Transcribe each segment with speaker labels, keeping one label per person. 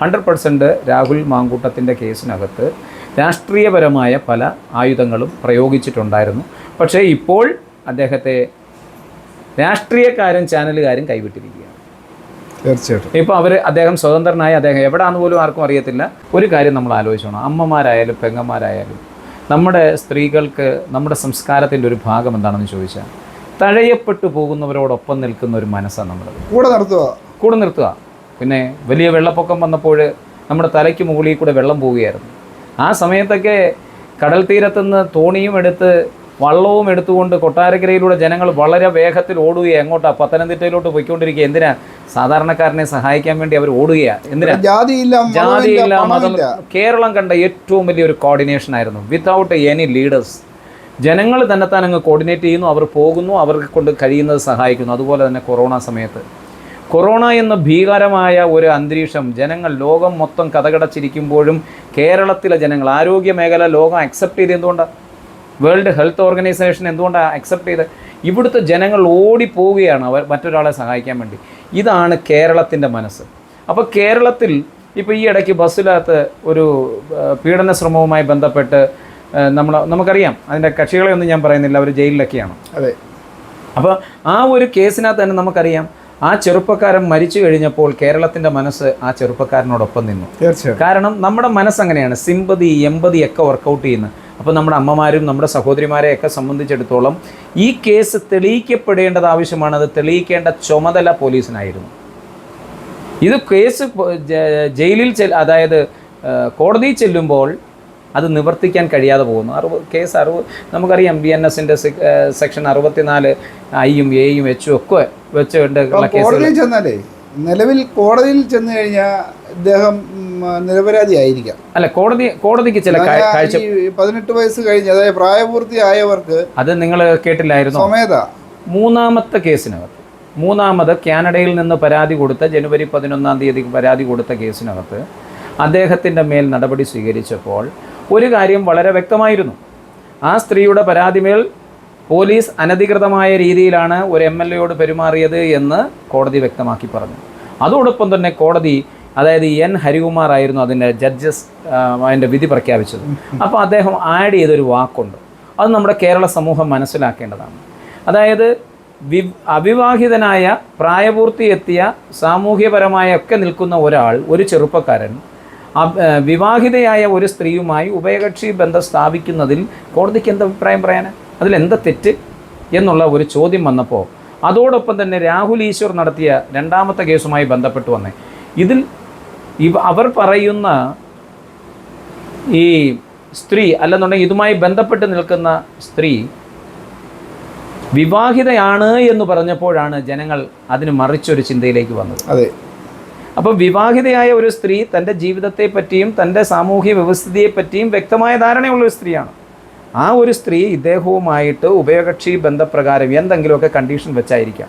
Speaker 1: Hundred percent Rahul മാങ്കൂട്ടത്തിന്റെ കേസിനകത്ത് രാഷ്ട്രീയപരമായ പല ആയുധങ്ങളും പ്രയോഗിച്ചിട്ടുണ്ടായിരുന്നു. പക്ഷേ ഇപ്പോൾ അദ്ദേഹത്തെ രാഷ്ട്രീയക്കാരും ചാനലുകാരും കൈവിട്ടിരിക്കുകയാണ്.
Speaker 2: തീർച്ചയായിട്ടും.
Speaker 1: ഇപ്പോൾ അവർ അദ്ദേഹം സ്വതന്ത്രനായി അദ്ദേഹം എവിടെയാണെന്ന് പോലും ആർക്കും അറിയത്തില്ല. ഒരു കാര്യം നമ്മൾ ആലോചിച്ചോണം. അമ്മമാരായാലും പെങ്ങന്മാരായാലും നമ്മുടെ സ്ത്രീകൾക്ക് നമ്മുടെ സംസ്കാരത്തിന്റെ ഒരു ഭാഗം എന്താണെന്ന് ചോദിച്ചാൽ തഴയപ്പെട്ടു പോകുന്നവരോടൊപ്പം നിൽക്കുന്ന ഒരു മനസ്സാണ് നമ്മൾ
Speaker 2: കൂടെ നിർത്തുക.
Speaker 1: കൂടെ നിർത്തുക. പിന്നെ വലിയ വെള്ളപ്പൊക്കം വന്നപ്പോൾ നമ്മുടെ തലയ്ക്ക് മുകളിൽ കൂടെ വെള്ളം പോവുകയായിരുന്നു. ആ സമയത്തൊക്കെ കടൽ തീരത്തുനിന്ന് തോണിയും എടുത്ത് വള്ളവും എടുത്തുകൊണ്ട് കൊട്ടാരക്കരയിലൂടെ ജനങ്ങൾ വളരെ വേഗത്തിൽ ഓടുകയാണ്. എങ്ങോട്ടാ പത്തനംതിട്ടയിലോട്ട് പോയിക്കൊണ്ടിരിക്കുക. എന്തിനാ? സാധാരണക്കാരനെ സഹായിക്കാൻ വേണ്ടി അവർ ഓടുകയാണ്. എന്തിനാ?
Speaker 2: ജാതിയില്ല
Speaker 1: ജാതിയില്ല മതം. കേരളം കണ്ട ഏറ്റവും വലിയൊരു കോർഡിനേഷൻ ആയിരുന്നു. വിത്തൗട്ട് എനി ലീഡേഴ്സ് ജനങ്ങൾ തന്നെത്താൻ അങ്ങ് കോർഡിനേറ്റ് ചെയ്യുന്നു. അവർ പോകുന്നു. അവർക്ക് കൊണ്ട് കഴിയുന്നത് സഹായിക്കുന്നു. അതുപോലെ തന്നെ കൊറോണ സമയത്ത്. കൊറോണ എന്ന ഭീകരമായ ഒരു അന്തരീക്ഷം ജനങ്ങൾ ലോകം മൊത്തം കഥകടച്ചിരിക്കുമ്പോഴും കേരളത്തിലെ ജനങ്ങൾ ആരോഗ്യ മേഖല ലോകം അക്സെപ്റ്റ് ചെയ്ത് എന്തുകൊണ്ടാണ് വേൾഡ് ഹെൽത്ത് ഓർഗനൈസേഷൻ എന്തുകൊണ്ടാണ് അക്സെപ്റ്റ് ചെയ്ത് ഇവിടുത്തെ ജനങ്ങൾ ഓടിപ്പോവുകയാണ് അവർ മറ്റൊരാളെ സഹായിക്കാൻ വേണ്ടി. ഇതാണ് കേരളത്തിന്റെ മനസ്സ്. അപ്പോൾ കേരളത്തിൽ ഇപ്പോൾ ഈ ഇടയ്ക്ക് ബസ്സിനകത്ത് ഒരു പീഡന ശ്രമവുമായി ബന്ധപ്പെട്ട് നമ്മൾ നമുക്കറിയാം അതിന്റെ കക്ഷികളെ ഒന്നും ഞാൻ പറയുന്നില്ല അവർ ജയിലിലൊക്കെയാണ്.
Speaker 2: അതെ.
Speaker 1: അപ്പോൾ ആ ഒരു കേസിനകത്ത് തന്നെ നമുക്കറിയാം ആ ചെറുപ്പക്കാരൻ മരിച്ചു കഴിഞ്ഞപ്പോൾ കേരളത്തിന്റെ മനസ്സ് ആ ചെറുപ്പക്കാരനോടൊപ്പം നിന്നു.
Speaker 2: തീർച്ചയായും.
Speaker 1: കാരണം നമ്മുടെ മനസ്സ് അങ്ങനെയാണ്. സിമ്പതി എമ്പതി ഒക്കെ വർക്കൗട്ട് ചെയ്യുന്നത് അപ്പോൾ നമ്മുടെ അമ്മമാരും നമ്മുടെ സഹോദരിമാരെയൊക്കെ സംബന്ധിച്ചിടത്തോളം ഈ കേസ് തെളിയിക്കപ്പെടേണ്ടത് ആവശ്യമാണ്. അത് തെളിയിക്കേണ്ട ചുമതല പോലീസിനായിരുന്നു. ഇത് കേസ് ജയിലിൽ ചെൽ അതായത് കോടതിയിൽ ചെല്ലുമ്പോൾ അത് നിവർത്തിക്കാൻ കഴിയാതെ പോകുന്നു. അറുപത് കേസ് അറുപത് നമുക്കറിയാം ബി എൻ എസിന്റെ സെക്ഷൻ അറുപത്തിനാല് ഐയും എയും എച്ചും ഒക്കെ വെച്ചുകൊണ്ട്
Speaker 2: കോടതിയിൽ ചെന്നാലേ നിലവിൽ കോടതിയിൽ ചെന്ന് കഴിഞ്ഞാൽ ഇദ്ദേഹം നിരപരാധി ആയിരിക്കാം
Speaker 1: അല്ല കോടതി കോടതിക്ക് ചില കാഴ്ച
Speaker 2: പതിനെട്ട് വയസ്സ് കഴിഞ്ഞ് അതായത് പ്രായപൂർത്തിയായവർക്ക്
Speaker 1: അത് നിങ്ങൾ കേട്ടില്ലായിരുന്നു.
Speaker 2: സ്വമേത
Speaker 1: മൂന്നാമത്തെ കേസിനകത്ത് മൂന്നാമത് കാനഡയിൽ നിന്ന് പരാതി കൊടുത്ത ജനുവരി പതിനൊന്നാം തീയതിക്ക് പരാതി കൊടുത്ത കേസിനകത്ത് അദ്ദേഹത്തിന്റെ മേൽ നടപടി സ്വീകരിച്ചപ്പോൾ ഒരു കാര്യം വളരെ വ്യക്തമായിരുന്നു. ആ സ്ത്രീയുടെ പരാതിമേൽ പോലീസ് അനധികൃതമായ രീതിയിലാണ് ഒരു എം എൽ എയോട് പെരുമാറിയത് എന്ന് കോടതി വ്യക്തമാക്കി പറഞ്ഞു. അതോടൊപ്പം തന്നെ കോടതി അതായത് എൻ ഹരികുമാർ ആയിരുന്നു അതിന്റെ ജഡ്ജസ് അതിന്റെ വിധി പ്രഖ്യാപിച്ചത്. അപ്പോൾ അദ്ദേഹം ആഡ് ചെയ്തൊരു വാക്കുണ്ട്. അത് നമ്മുടെ കേരള സമൂഹം മനസ്സിലാക്കേണ്ടതാണ്. അതായത് വി അവിവാഹിതനായ പ്രായപൂർത്തി എത്തിയ സാമൂഹ്യപരമായ ഒക്കെ നിൽക്കുന്ന ഒരാൾ ഒരു ചെറുപ്പക്കാരൻ വിവാഹിതയായ ഒരു സ്ത്രീയുമായി ഉഭയകക്ഷി ബന്ധം സ്ഥാപിക്കുന്നതിൽ കോടതിക്ക് എന്ത് അഭിപ്രായം പറയാൻ? അതിലെന്താ തെറ്റ് എന്നുള്ള ഒരു ചോദ്യം വന്നപ്പോൾ അതോടൊപ്പം തന്നെ രാഹുൽ ഈശ്വർ നടത്തിയ രണ്ടാമത്തെ കേസുമായി ബന്ധപ്പെട്ട് വന്നേ. ഇതിൽ ഇവ അവർ പറയുന്ന ഈ സ്ത്രീ അല്ലെന്നുണ്ടെങ്കിൽ ഇതുമായി ബന്ധപ്പെട്ട് നിൽക്കുന്ന സ്ത്രീ വിവാഹിതയാണ് എന്ന് പറഞ്ഞപ്പോഴാണ് ജനങ്ങൾ അതിന് മറിച്ചൊരു ചിന്തയിലേക്ക് വന്നത്.
Speaker 2: അതെ.
Speaker 1: അപ്പം വിവാഹിതയായ ഒരു സ്ത്രീ തന്റെ ജീവിതത്തെ പറ്റിയും തന്റെ സാമൂഹ്യ വ്യവസ്ഥിതിയെ പറ്റിയും വ്യക്തമായ ധാരണയുള്ള ഒരു സ്ത്രീയാണ്. ആ ഒരു സ്ത്രീ ഇദ്ദേഹവുമായിട്ട് ഉഭയകക്ഷി ബന്ധപ്രകാരം എന്തെങ്കിലുമൊക്കെ കണ്ടീഷൻ വെച്ചായിരിക്കാം.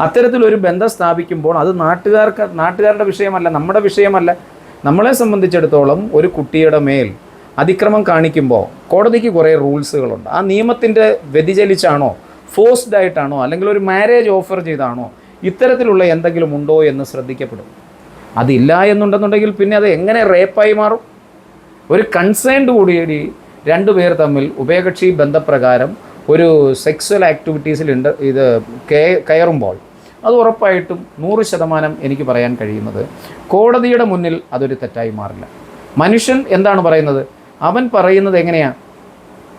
Speaker 1: അത്തരത്തിലൊരു ബന്ധം സ്ഥാപിക്കുമ്പോൾ അത് നാട്ടുകാർക്ക് നാട്ടുകാരുടെ വിഷയമല്ല നമ്മുടെ വിഷയമല്ല. നമ്മളെ സംബന്ധിച്ചിടത്തോളം ഒരു കുട്ടിയുടെ മേൽ അതിക്രമം കാണിക്കുമ്പോൾ കോടതിക്ക് കുറേ റൂൾസുകളുണ്ട്. ആ നിയമത്തിന്റെ വ്യതിചലിച്ചാണോ ഫോഴ്സ്ഡ് ആയിട്ടാണോ അല്ലെങ്കിൽ ഒരു മാരേജ് ഓഫർ ചെയ്താണോ ഇത്തരത്തിലുള്ള എന്തെങ്കിലും ഉണ്ടോ എന്ന് ശ്രദ്ധിക്കപ്പെടും. അതില്ല എന്നുണ്ടെന്നുണ്ടെങ്കിൽ പിന്നെ അത് എങ്ങനെ റേപ്പായി മാറും? ഒരു കൺസേൺഡ് കൂടി രണ്ടുപേർ തമ്മിൽ ഉഭയകക്ഷി ബന്ധപ്രകാരം ഒരു സെക്സ്വൽ ആക്ടിവിറ്റീസിൽ ഉണ്ട് ഇത് കയറുമ്പോൾ. അത് ഉറപ്പായിട്ടും നൂറ് ശതമാനം എനിക്ക് പറയാൻ കഴിയുന്നത് കോടതിയുടെ മുന്നിൽ അതൊരു തെറ്റായി മാറില്ല. മനുഷ്യൻ എന്താണ് പറയുന്നത്? അവൻ പറയുന്നത് എങ്ങനെയാണ്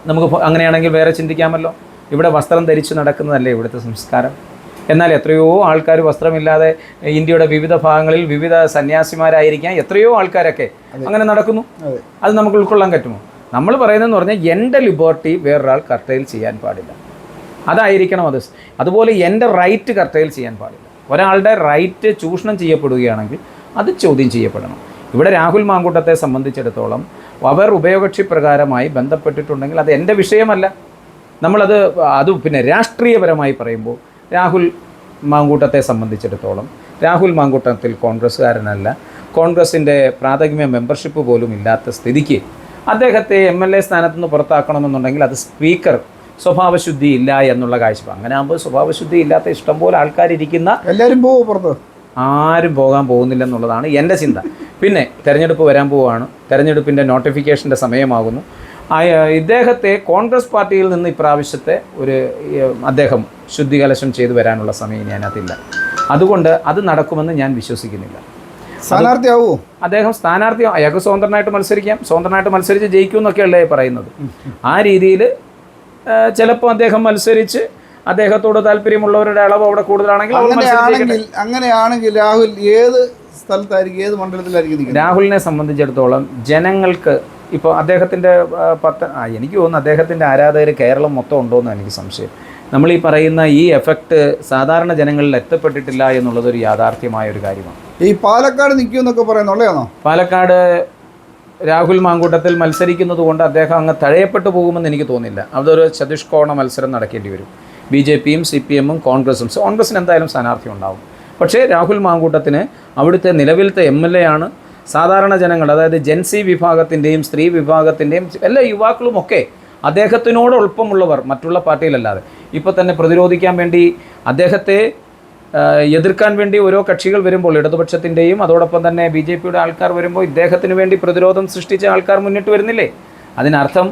Speaker 1: നമുക്ക് അങ്ങനെയാണെങ്കിൽ വേറെ ചിന്തിക്കാമല്ലോ. ഇവിടെ വസ്ത്രം ധരിച്ച് നടക്കുന്നതല്ലേ ഇവിടുത്തെ സംസ്കാരം? എന്നാൽ എത്രയോ ആൾക്കാർ വസ്ത്രമില്ലാതെ ഇന്ത്യയുടെ വിവിധ ഭാഗങ്ങളിൽ വിവിധ സന്യാസിമാരായിരിക്കാം എത്രയോ ആൾക്കാരൊക്കെ അങ്ങനെ നടക്കുന്നു.
Speaker 2: അതെ.
Speaker 1: അത് നമുക്ക് ഉൾക്കൊള്ളാൻ പറ്റുമോ? നമ്മൾ പറയുന്നതെന്ന് പറഞ്ഞാൽ എന്റെ ലിബർട്ടി വേറൊരാൾ കർട്ടയിൽ ചെയ്യാൻ പാടില്ല. അതായിരിക്കണം അത്. അതുപോലെ എന്റെ റൈറ്റ് കർട്ടയിൽ ചെയ്യാൻ പാടില്ല. ഒരാളുടെ റൈറ്റ് ചൂഷണം ചെയ്യപ്പെടുകയാണെങ്കിൽ അത് ചോദ്യം ചെയ്യപ്പെടണം. ഇവിടെ രാഹുൽ മാങ്കൂട്ടത്തെ സംബന്ധിച്ചിടത്തോളം അവർ ഉഭയകക്ഷി പ്രകാരമായി ബന്ധപ്പെട്ടിട്ടുണ്ടെങ്കിൽ അത് എന്റെ വിഷയമല്ല. നമ്മളത് അത് പിന്നെ രാഷ്ട്രീയപരമായി പറയുമ്പോൾ രാഹുൽ മാങ്കൂട്ടത്തെ സംബന്ധിച്ചിടത്തോളം രാഹുൽ മാങ്കൂട്ടത്തിൽ കോൺഗ്രസ്സുകാരനല്ല. കോൺഗ്രസിന്റെ പ്രാഥമിക മെമ്പർഷിപ്പ് പോലും ഇല്ലാത്ത സ്ഥിതിക്ക് അദ്ദേഹത്തെ എം എൽ എ സ്ഥാനത്ത് നിന്ന് പുറത്താക്കണമെന്നുണ്ടെങ്കിൽ അത് സ്പീക്കർ സ്വഭാവശുദ്ധി ഇല്ല എന്നുള്ള കാഴ്ചപ്പാട്. അങ്ങനെ ആകുമ്പോൾ സ്വഭാവശുദ്ധി ഇല്ലാത്ത ഇഷ്ടംപോലെ ആൾക്കാരിരിക്കുന്ന
Speaker 2: എല്ലാവരും പോകും പുറത്ത്?
Speaker 1: ആരും പോകാൻ പോകുന്നില്ല എന്നുള്ളതാണ് എന്റെ ചിന്ത. പിന്നെ തെരഞ്ഞെടുപ്പ് വരാൻ പോവുകയാണ് തെരഞ്ഞെടുപ്പിന്റെ നോട്ടിഫിക്കേഷന്റെ സമയമാകുന്നു. ഇദ്ദേഹത്തെ കോൺഗ്രസ് പാർട്ടിയിൽ നിന്ന് ഇപ്രാവശ്യത്തെ ഒരു അദ്ദേഹം ശുദ്ധികലശം ചെയ്തു വരാനുള്ള സമയം ഇനി അതിനകത്തില്ല. അതുകൊണ്ട് അത് നടക്കുമെന്ന് ഞാൻ വിശ്വസിക്കുന്നില്ല.
Speaker 2: സ്ഥാനാർത്ഥിയാവൂ.
Speaker 1: അദ്ദേഹം സ്ഥാനാർത്ഥി അയാൾക്ക് സ്വതന്ത്രനായിട്ട് മത്സരിക്കാം. സ്വതന്ത്രനായിട്ട് മത്സരിച്ച് ജയിക്കും എന്നൊക്കെയല്ലേ പറയുന്നത്. ആ രീതിയിൽ ചിലപ്പോൾ അദ്ദേഹം മത്സരിച്ച് അദ്ദേഹത്തോട് താല്പര്യമുള്ളവരുടെ അളവ് അവിടെ കൂടുതലാണെങ്കിൽ
Speaker 2: അങ്ങനെയാണെങ്കിൽ രാഹുൽ ഏത് സ്ഥലത്തായിരിക്കും ഏത് മണ്ഡലത്തിലായിരിക്കും
Speaker 1: രാഹുലിനെ സംബന്ധിച്ചിടത്തോളം ജനങ്ങൾക്ക് ഇപ്പോൾ അദ്ദേഹത്തിന്റെ പത്ത് ആ എനിക്ക് തോന്നുന്നു അദ്ദേഹത്തിന്റെ ആരാധകർ കേരളം മൊത്തം ഉണ്ടോയെന്ന് എനിക്ക് സംശയം. നമ്മൾ ഈ പറയുന്ന ഈ എഫക്റ്റ് സാധാരണ ജനങ്ങളിൽ എത്തപ്പെട്ടിട്ടില്ല എന്നുള്ളത് ഒരു യാഥാർത്ഥ്യമായ ഒരു കാര്യമാണ്.
Speaker 2: ഈ പാലക്കാട് നിൽക്കുമെന്നൊക്കെ പറയുന്നുള്ളതാണോ
Speaker 1: പാലക്കാട് രാഹുൽ മാങ്കൂട്ടത്തിൽ മത്സരിക്കുന്നത് കൊണ്ട് അദ്ദേഹം അങ്ങ് തഴയപ്പെട്ടു പോകുമെന്ന് എനിക്ക് തോന്നില്ല. അതൊരു ചതുഷ്കോണ മത്സരം നടക്കേണ്ടി വരും. ബി ജെ പിയും സി പി എമ്മും കോൺഗ്രസും. കോൺഗ്രസിന് എന്തായാലും സ്ഥാനാർത്ഥി ഉണ്ടാവും പക്ഷേ രാഹുൽ മാങ്കൂട്ടത്തിന് അവിടുത്തെ നിലവിലത്തെ എം എൽ എ ആണ് സാധാരണ ജനങ്ങൾ അതായത് ജെൻസി വിഭാഗത്തിന്റെയും സ്ത്രീ വിഭാഗത്തിന്റെയും എല്ലാ യുവാക്കളും ഒക്കെ അദ്ദേഹത്തിനോട് എളുപ്പമുള്ളവർ മറ്റുള്ള പാർട്ടിയിലല്ലാതെ. ഇപ്പോൾ തന്നെ പ്രതിരോധിക്കാൻ വേണ്ടി അദ്ദേഹത്തെ എതിർക്കാൻ വേണ്ടി ഓരോ കക്ഷികൾ വരുമ്പോൾ ഇടതുപക്ഷത്തിന്റെയും അതോടൊപ്പം തന്നെ ബി ജെ പിയുടെ ആൾക്കാർ വരുമ്പോൾ ഇദ്ദേഹത്തിന് വേണ്ടി പ്രതിരോധം സൃഷ്ടിച്ച ആൾക്കാർ മുന്നിട്ട് വരുന്നില്ലേ? അതിനർത്ഥം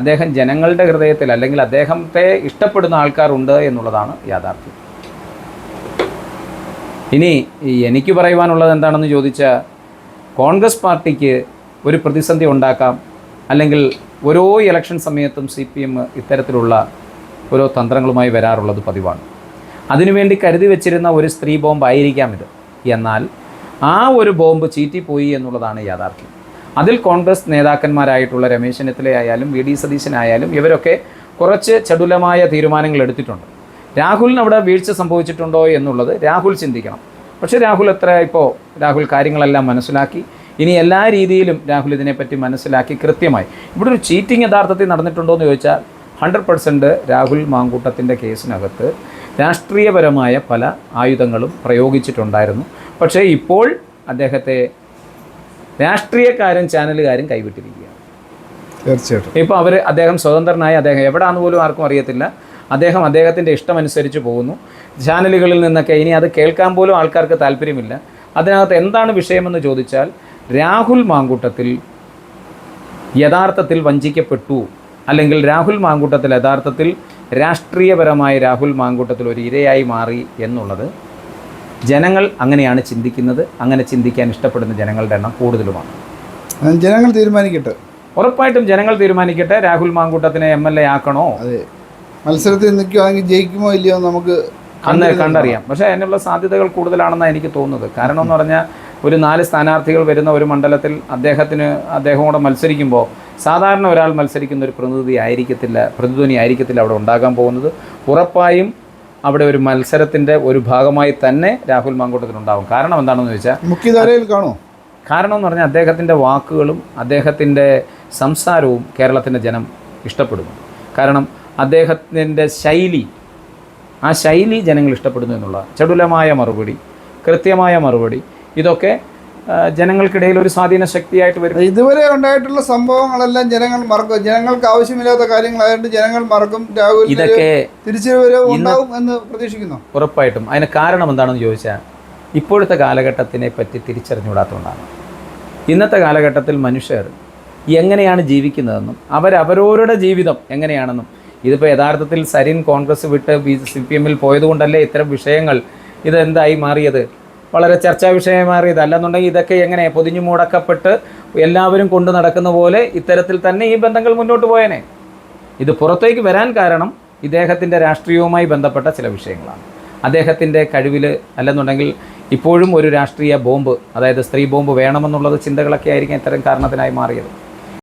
Speaker 1: അദ്ദേഹം ജനങ്ങളുടെ ഹൃദയത്തിൽ അല്ലെങ്കിൽ അദ്ദേഹത്തെ ഇഷ്ടപ്പെടുന്ന ആൾക്കാരുണ്ട് എന്നുള്ളതാണ് യാഥാർത്ഥ്യം. ഇനി എനിക്ക് പറയുവാനുള്ളത് എന്താണെന്ന് ചോദിച്ചാൽ കോൺഗ്രസ് പാർട്ടിക്ക് ഒരു പ്രതിസന്ധി ഉണ്ടാക്കാം അല്ലെങ്കിൽ ഓരോ ഇലക്ഷൻ സമയത്തും സി പി എം ഇത്തരത്തിലുള്ള ഓരോ തന്ത്രങ്ങളുമായി വരാറുള്ളത് പതിവാണ്. അതിനുവേണ്ടി കരുതി വെച്ചിരുന്ന ഒരു സ്ത്രീ ബോംബ് ആയിരിക്കാം ഇത്. എന്നാൽ ആ ഒരു ബോംബ് ചീറ്റിപ്പോയി എന്നുള്ളതാണ് യാഥാർത്ഥ്യം. അതിൽ കോൺഗ്രസ് നേതാക്കന്മാരായിട്ടുള്ള രമേശ് ചെന്നിത്തല ആയാലും വി ഡി സതീശനായാലും ഇവരൊക്കെ കുറച്ച് ചടുലമായ തീരുമാനങ്ങൾ എടുത്തിട്ടുണ്ട്. രാഹുലിന് അവിടെ വീഴ്ച സംഭവിച്ചിട്ടുണ്ടോ എന്നുള്ളത് രാഹുൽ ചിന്തിക്കണം. പക്ഷേ രാഹുൽ എത്ര ഇപ്പോൾ രാഹുൽ കാര്യങ്ങളെല്ലാം മനസ്സിലാക്കി. ഇനി എല്ലാ രീതിയിലും രാഹുൽ ഇതിനെപ്പറ്റി മനസ്സിലാക്കി കൃത്യമായി. ഇവിടെ ഒരു ചീറ്റിംഗ് യഥാർത്ഥത്തിൽ നടന്നിട്ടുണ്ടോ എന്ന് ചോദിച്ചാൽ ഹൺഡ്രഡ് പെർസെന്റ് രാഹുൽ മാങ്കൂട്ടത്തിന്റെ കേസിനകത്ത് രാഷ്ട്രീയപരമായ പല ആയുധങ്ങളും പ്രയോഗിച്ചിട്ടുണ്ടായിരുന്നു. പക്ഷേ ഇപ്പോൾ അദ്ദേഹത്തെ രാഷ്ട്രീയക്കാരും ചാനലുകാരും കൈവിട്ടിരിക്കുകയാണ്.
Speaker 2: തീർച്ചയായിട്ടും.
Speaker 1: ഇപ്പോൾ അവർ അദ്ദേഹം സ്വതന്ത്രനായി അദ്ദേഹം എവിടാന്ന് പോലും ആർക്കും അറിയത്തില്ല. അദ്ദേഹം അദ്ദേഹത്തിന്റെ ഇഷ്ടമനുസരിച്ച് പോകുന്നു. ചാനലുകളിൽ നിന്നൊക്കെ ഇനി അത് കേൾക്കാൻ പോലും ആൾക്കാർക്ക് താല്പര്യമില്ല. അതിനകത്ത് എന്താണ് വിഷയമെന്ന് ചോദിച്ചാൽ രാഹുൽ മാങ്കൂട്ടത്തിൽ യഥാർത്ഥത്തിൽ വഞ്ചിക്കപ്പെട്ടു. അല്ലെങ്കിൽ രാഹുൽ മാങ്കൂട്ടത്തിൽ യഥാർത്ഥത്തിൽ രാഷ്ട്രീയപരമായ രാഹുൽ മാങ്കൂട്ടത്തിൽ ഒരു ഇരയായി മാറി എന്നുള്ളത് ജനങ്ങൾ അങ്ങനെയാണ് ചിന്തിക്കുന്നത്. അങ്ങനെ ചിന്തിക്കാൻ ഇഷ്ടപ്പെടുന്ന ജനങ്ങളുടെ എണ്ണം കൂടുതലുമാണ്.
Speaker 2: ജനങ്ങൾ തീരുമാനിക്കട്ടെ.
Speaker 1: ഉറപ്പായിട്ടും ജനങ്ങൾ തീരുമാനിക്കട്ടെ. രാഹുൽ മാങ്കൂട്ടത്തിനെ എം എൽ എ ആക്കണോ?
Speaker 2: അതെ. മത്സരത്തിൽ നിൽക്കുകയാണെങ്കിൽ ജയിക്കുമോ ഇല്ലയോ നമുക്ക്
Speaker 1: അന്ന് കണ്ടറിയാം. പക്ഷേ അതിനുള്ള സാധ്യതകൾ കൂടുതലാണെന്നാണ് എനിക്ക് തോന്നുന്നത്. കാരണം എന്ന് പറഞ്ഞാൽ ഒരു നാല് സ്ഥാനാർത്ഥികൾ വരുന്ന ഒരു മണ്ഡലത്തിൽ അദ്ദേഹത്തിന് അദ്ദേഹം കൂടെ മത്സരിക്കുമ്പോൾ സാധാരണ ഒരാൾ മത്സരിക്കുന്ന ഒരു പ്രതിനിധി ആയിരിക്കത്തില്ല പ്രതിധ്വനി ആയിരിക്കത്തില്ല അവിടെ ഉണ്ടാകാൻ പോകുന്നത്. ഉറപ്പായും അവിടെ ഒരു മത്സരത്തിന്റെ ഒരു ഭാഗമായി തന്നെ രാഹുൽ മാങ്കൂട്ടത്തിനുണ്ടാവും കാരണം എന്താണെന്ന് ചോദിച്ചാൽ
Speaker 2: മുഖ്യധാരയിൽ കാണുമോ
Speaker 1: കാരണം എന്ന് പറഞ്ഞാൽ അദ്ദേഹത്തിന്റെ വാക്കുകളും അദ്ദേഹത്തിന്റെ സംസാരവും കേരളത്തിന്റെ ജനം ഇഷ്ടപ്പെടുന്നു. കാരണം അദ്ദേഹത്തിന്റെ ശൈലി ആ ശൈലി ജനങ്ങൾ ഇഷ്ടപ്പെടുന്നു എന്നുള്ള ചടുലമായ മറുപടി കൃത്യമായ മറുപടി. ഇതൊക്കെ ജനങ്ങൾക്കിടയിൽ ഒരു സ്വാധീന ശക്തിയായിട്ട് വരും.
Speaker 2: ഇതുവരെ ഉണ്ടായിട്ടുള്ള സംഭവങ്ങളെല്ലാം ജനങ്ങൾ മറക്കും. ജനങ്ങൾക്ക് ആവശ്യമില്ലാത്ത കാര്യങ്ങളായതുകൊണ്ട് ജനങ്ങൾ മറക്കും. രാഹുൽ
Speaker 1: ഇതൊക്കെ
Speaker 2: തിരിച്ചുവരവ് ഉണ്ടാവും എന്ന് പ്രതീക്ഷിക്കുന്നു.
Speaker 1: ഉറപ്പായിട്ടും. അതിന് കാരണം എന്താണെന്ന് ചോദിച്ചാൽ ഇപ്പോഴത്തെ കാലഘട്ടത്തിനെ പറ്റി തിരിച്ചറിഞ്ഞുകൂടാത്തതുകൊണ്ടാണ്. ഇന്നത്തെ കാലഘട്ടത്തിൽ മനുഷ്യർ എങ്ങനെയാണ് ജീവിക്കുന്നതെന്നും അവരവരോരുടെ ജീവിതം എങ്ങനെയാണെന്നും ഇതിപ്പോൾ യഥാർത്ഥത്തിൽ സരിൻ കോൺഗ്രസ് വിട്ട് ബി സി പി എമ്മിൽ പോയതുകൊണ്ടല്ലേ ഇത്തരം വിഷയങ്ങൾ ഇതെന്തായി മാറിയത്? വളരെ ചർച്ചാ വിഷയമായി മാറിയത്. അല്ലെന്നുണ്ടെങ്കിൽ ഇതൊക്കെ എങ്ങനെ പൊതിഞ്ഞു മുടക്കപ്പെട്ട് എല്ലാവരും കൊണ്ടു നടക്കുന്ന പോലെ ഇത്തരത്തിൽ തന്നെ ഈ ബന്ധങ്ങൾ മുന്നോട്ട് പോയേനെ? ഇത് പുറത്തേക്ക് വരാൻ കാരണം ഇദ്ദേഹത്തിന്റെ രാഷ്ട്രീയവുമായി ബന്ധപ്പെട്ട ചില വിഷയങ്ങളാണ്. അദ്ദേഹത്തിന്റെ കഴിവിൽ അല്ലെന്നുണ്ടെങ്കിൽ ഇപ്പോഴും ഒരു രാഷ്ട്രീയ ബോംബ് അതായത് സ്ത്രീ ബോംബ് വേണമെന്നുള്ളത് ചിന്തകളൊക്കെ ആയിരിക്കും ഇത്തരം കാരണത്തിനായി മാറിയത്.